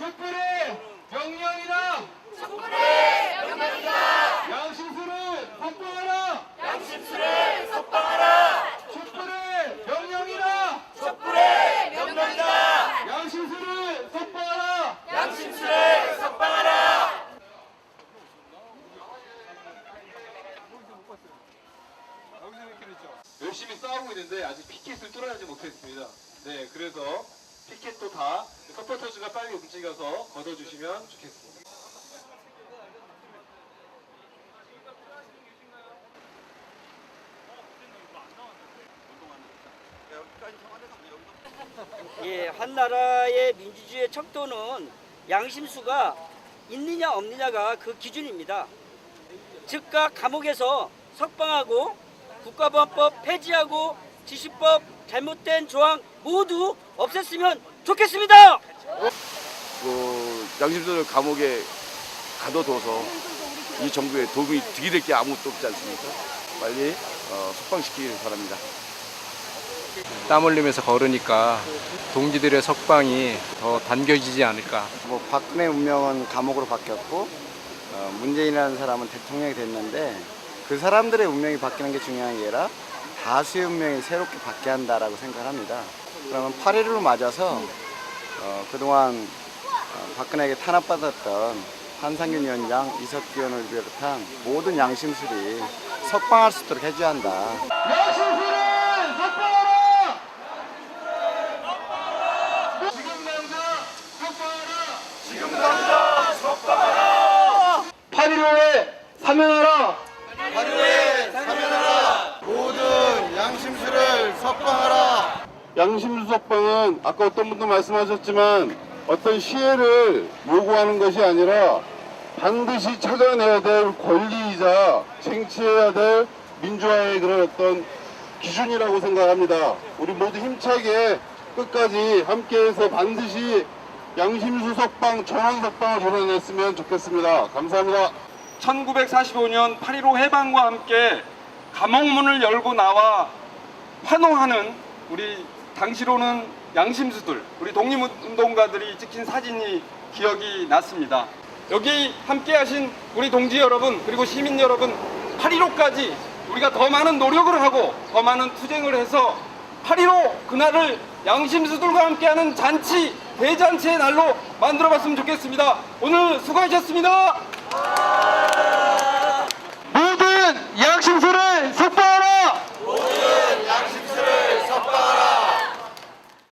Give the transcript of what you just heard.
촛불의 명령이다. 촛불의 명령이다. 양심수를 석방하라. 양심수를 석방하라. 촛불의 명령이다. 촛불의 명령이다. 양심수를 석방하라. 양심수를 석방하라. 열심히 싸우고 있는데 아직 피켓을 뚫어내지 못했습니다. 네, 그래서 피켓도 다 서포터즈가 빨리 움직여서 걷어주시면 좋겠습니다. 예, 한 나라의 민주주의의 척도는 양심수가 있느냐 없느냐가 그 기준입니다. 즉각 감옥에서 석방하고 국가보안법 폐지하고 지시법 잘못된 조항 모두 없앴으면 좋겠습니다. 그 양심수를 감옥에 가둬둬서 이 정부에 도움이 득이 될게 아무것도 없지 않습니까? 빨리 어, 석방시키길 바랍니다. 땀 흘리면서 걸으니까 동지들의 석방이 더 단겨지지 않을까. 뭐 박근혜 운명은 감옥으로 바뀌었고 어, 문재인이라는 사람은 대통령이 됐는데 그 사람들의 운명이 바뀌는 게 중요한 게 아니라 다수의 운명이 새롭게 바뀌어야 한다라고 생각합니다. 그러면 8.15를 맞아서 어, 그동안 어, 박근혜에게 탄압받았던 한상균 위원장, 이석기 의원을 비롯한 모든 양심술이 석방할 수 있도록 해줘야 한다. 양심수를 석방하라. 지금 당장 석방하라. 지금 당장 석방하라. 8.15에 사면하라. 모든 양심술을 석방하라. 양심수 석방은 아까 어떤 분도 말씀하셨지만 어떤 시혜를 요구하는 것이 아니라 반드시 찾아내야 될 권리이자 쟁취해야 될 민주화의 그런 어떤 기준이라고 생각합니다. 우리 모두 힘차게 끝까지 함께해서 반드시 양심수 석방, 전원 석방을 이뤄냈으면 좋겠습니다. 감사합니다. 1945년 8.15 해방과 함께 감옥문을 열고 나와 환호하는 우리 당시로는 양심수들, 우리 독립운동가들이 찍힌 사진이 기억이 났습니다. 여기 함께 하신 우리 동지 여러분, 그리고 시민 여러분, 8.15까지 우리가 더 많은 노력을 하고 더 많은 투쟁을 해서 8.15 그날을 양심수들과 함께하는 잔치, 대잔치의 날로 만들어 봤으면 좋겠습니다. 오늘 수고하셨습니다. 모든 양심수를.